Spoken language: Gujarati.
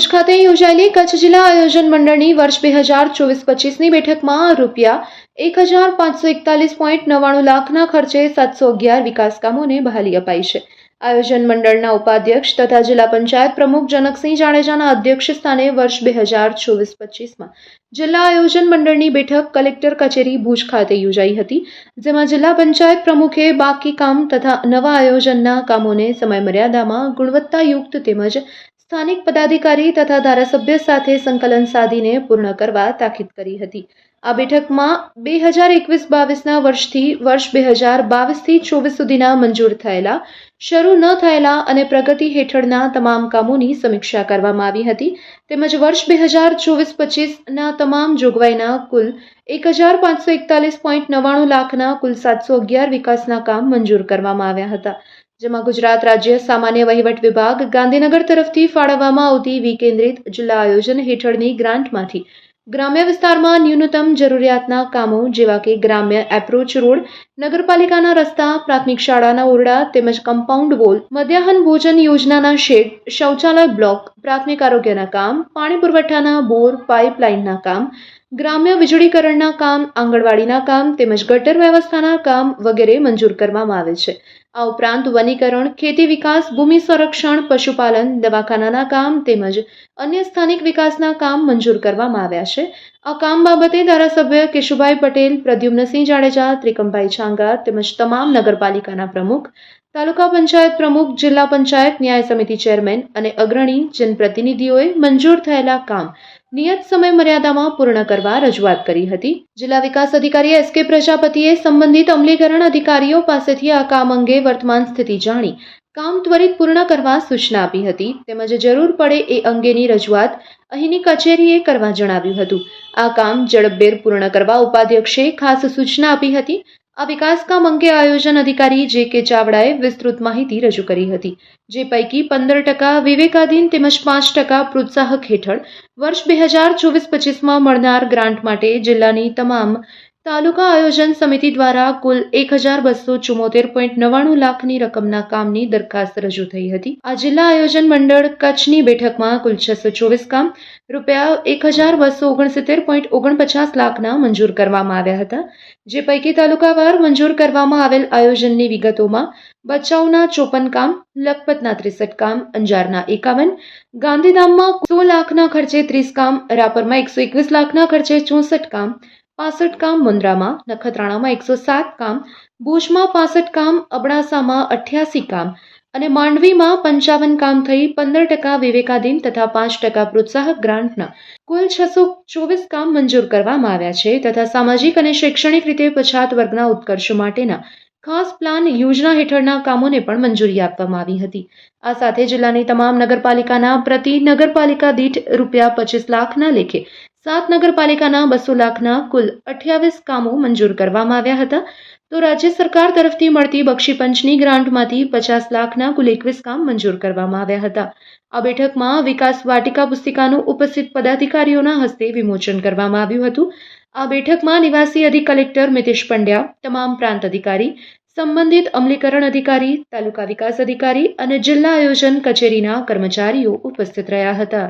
ભુજ ખાતે યોજાયેલી કચ્છ જિલ્લા આયોજન મંડળની વર્ષ બે હજાર ચોવીસ પચીસની બેઠકમાં રૂપિયા એક હજાર પાંચસો એકતાલીસ પોઈન્ટ નવ્વાણું લાખના ખર્ચે સાતસો અગિયાર વિકાસ કામોને બહાલી અપાઈ છે. આયોજન મંડળના ઉપાધ્યક્ષ તથા જિલ્લા પંચાયત પ્રમુખ જનકસિંહ જાડેજાના અધ્યક્ષ સ્થાને વર્ષ બે હજાર ચોવીસ પચીસમાં જિલ્લા આયોજન મંડળની બેઠક કલેક્ટર કચેરી ભુજ ખાતે યોજાઈ હતી, જેમાં જિલ્લા પંચાયત પ્રમુખે બાકી કામ તથા નવા આયોજનના કામોને સમયમર્યાદામાં ગુણવત્તાયુક્ત તેમજ સ્થાનિક પદાધિકારી તથા ધારાસભ્ય સાથે સંકલન સાધીને પૂર્ણ કરવા તાકીદ કરી હતી. આ બેઠકમાં બે હજાર એકવીસ બાવીસના વર્ષથી વર્ષ બે હજાર બાવીસથી ચોવીસ સુધીના મંજૂર થયેલા, શરૂ ન થયેલા અને પ્રગતિ હેઠળના તમામ કામોની સમીક્ષા કરવામાં આવી હતી. તેમજ વર્ષ બે હજાર ચોવીસ પચીસના તમામ જોગવાઈના કુલ એક હજાર પાંચસો એકતાલીસ પોઈન્ટ નવ્વાણું લાખના કુલ સાતસો અગિયાર વિકાસના કામ મંજૂર કરવામાં આવ્યા હતા. જેમાં ગુજરાત રાજ્ય સામાન્ય વહીવટ વિભાગ ગાંધીનગર તરફથી ફાળવવામાં આવતી વિકેન્દ્રિત જિલ્લા આયોજન હેઠળની ગ્રાન્ટમાંથી ગ્રામ્ય વિસ્તારમાં ન્યૂનતમ જરૂરિયાતના કામો જેવા કે ગ્રામ્ય એપ્રોચ રોડ, નગરપાલિકાના રસ્તા, પ્રાથમિક શાળાના ઓરડા તેમજ કમ્પાઉન્ડ વોલ મધ્યાહન ભોજન યોજનાના શેડ, શૌચાલય બ્લોક પ્રાથમિક આરોગ્યના કામ, પાણી પુરવઠાના બોર, પાઇપલાઇનના કામ, ગ્રામ્ય વીજળીકરણના કામ, આંગણવાડીના કામ તેમજ ગટર વ્યવસ્થાના કામ વગેરે મંજૂર કરવામાં આવે છે. આ ઉપરાંત વનીકરણ, ખેતી વિકાસ, ભૂમિ સંરક્ષણ, પશુપાલન, દવાખાનાના કામ તેમજ અન્ય સ્થાનિક વિકાસના કામ મંજૂર કરવામાં આવ્યા છે. આ કામ બાબતે ધારાસભ્ય કેશુભાઈ પટેલ, પ્રદ્યુમ્નસિંહ જાડેજા, ત્રિકમભાઈ છાંગા તેમજ તમામ નગરપાલિકાના પ્રમુખ તાલુકા પંચાયત પ્રમુખ, જિલ્લા પંચાયત ન્યાય સમિતિ ચેરમેન અને અગ્રણી જનપ્રતિનિધિઓએ મંજૂર થયેલા કામ નિયત સમય મર્યાદામાં પૂર્ણ કરવા રજૂઆત કરી હતી. જિલ્લા વિકાસ અધિકારી એસ કે પ્રજાપતિએ સંબંધિત અમલીકરણ અધિકારીઓ પાસેથી આ કામ અંગે વર્તમાન સ્થિતિ જાણી, કામ ત્વરિત પૂર્ણ કરવા સૂચના આપી હતી. તેમજ જરૂર પડે એ અંગેની રજૂઆત અહીંની કચેરીએ કરવા જણાવ્યું હતું. આ કામ ઝડપભેર પૂર્ણ કરવા ઉપાધ્યક્ષે ખાસ સૂચના આપી હતી. આ વિકાસ કામ અંગે આયોજન અધિકારી જે કે ચાવડાએ વિસ્તૃત માહિતી રજૂ કરી હતી, જે પૈકી પંદર ટકા વિવેકાધીન તેમજ પાંચ ટકા પ્રોત્સાહક હેઠળ વર્ષ બે હજાર ચોવીસ પચીસમાં મળનાર ગ્રાન્ટ માટે જિલ્લાની તમામ તાલુકા આયોજન સમિતિ દ્વારા કુલ એક હજાર બસો ચુમ્મોતેર પોઈન્ટ નવ્વાણું લાખની રકમના કામની દરખાસ્ત રજૂ થઈ હતી. આ જિલ્લા આયોજન મંડળ કચ્છની બેઠકમાં કુલ છસો ચોવીસ કામ રૂપિયા એક હજાર બસો ઓગણસિત્તેર પોઈન્ટ ઓગણપચાસ લાખના મંજૂર કરવામાં આવ્યા હતા. જે પૈકી તાલુકાવાર મંજૂર કરવામાં આવેલ આયોજનની વિગતોમાં બચાવના ચોપન કામ, લખપતના ત્રેસઠ કામ, અંજારના એકાવન, ગાંધીધામમાં સો લાખના ખર્ચે ત્રીસ કામ, રાપરમાં એકસો એકવીસ લાખના ખર્ચે ચોસઠ કામ પાસઠ કામ મુન્દ્રામાં, નખત્રાણામાં એકસો સાત કામ, ભુજમાં પાસઠ કામ, અબડાસામાં અઠ્યાસી કામ અને માંડવીમાં પંચાવન કામ થઈ પંદર ટકા વિવેકાધીન તથા પાંચ ટકા પ્રોત્સાહક ગ્રાન્ટના કુલ છસો ચોવીસ કામ મંજૂર કરવામાં આવ્યા છે તથા સામાજિક અને શૈક્ષણિક રીતે પછાત વર્ગના ઉત્કર્ષ માટેના ખાસ પ્લાન યોજના હેઠળના કામોને પણ મંજૂરી આપવામાં આવી હતી. આ સાથે જિલ્લાની તમામ નગરપાલિકાના પ્રતિ નગરપાલિકા દીઠ રૂપિયા પચીસ લાખના લેખે સાત નગરપાલિકાના બસો લાખના કુલ અઠ્યાવીસ કામો મંજૂર કરવામાં આવ્યા હતા. તો રાજ્ય સરકાર તરફથી મળતી બક્ષીપંચની ગ્રાન્ટમાંથી પચાસ લાખના કુલ એકવીસ કામ મંજૂર કરવામાં આવ્યા હતા. આ બેઠકમાં વિકાસ વાટિકા પુસ્તિકાનું ઉપસ્થિત પદાધિકારીઓના હસ્તે વિમોચન કરવામાં આવ્યું હતું. આ બેઠકમાં નિવાસી અધિક કલેક્ટર મિતેશ પંડ્યા, તમામ પ્રાંત અધિકારી, સંબંધિત અમલીકરણ અધિકારી, તાલુકા વિકાસ અધિકારી અને જિલ્લા આયોજન કચેરીના કર્મચારીઓ ઉપસ્થિત રહ્યા હતા.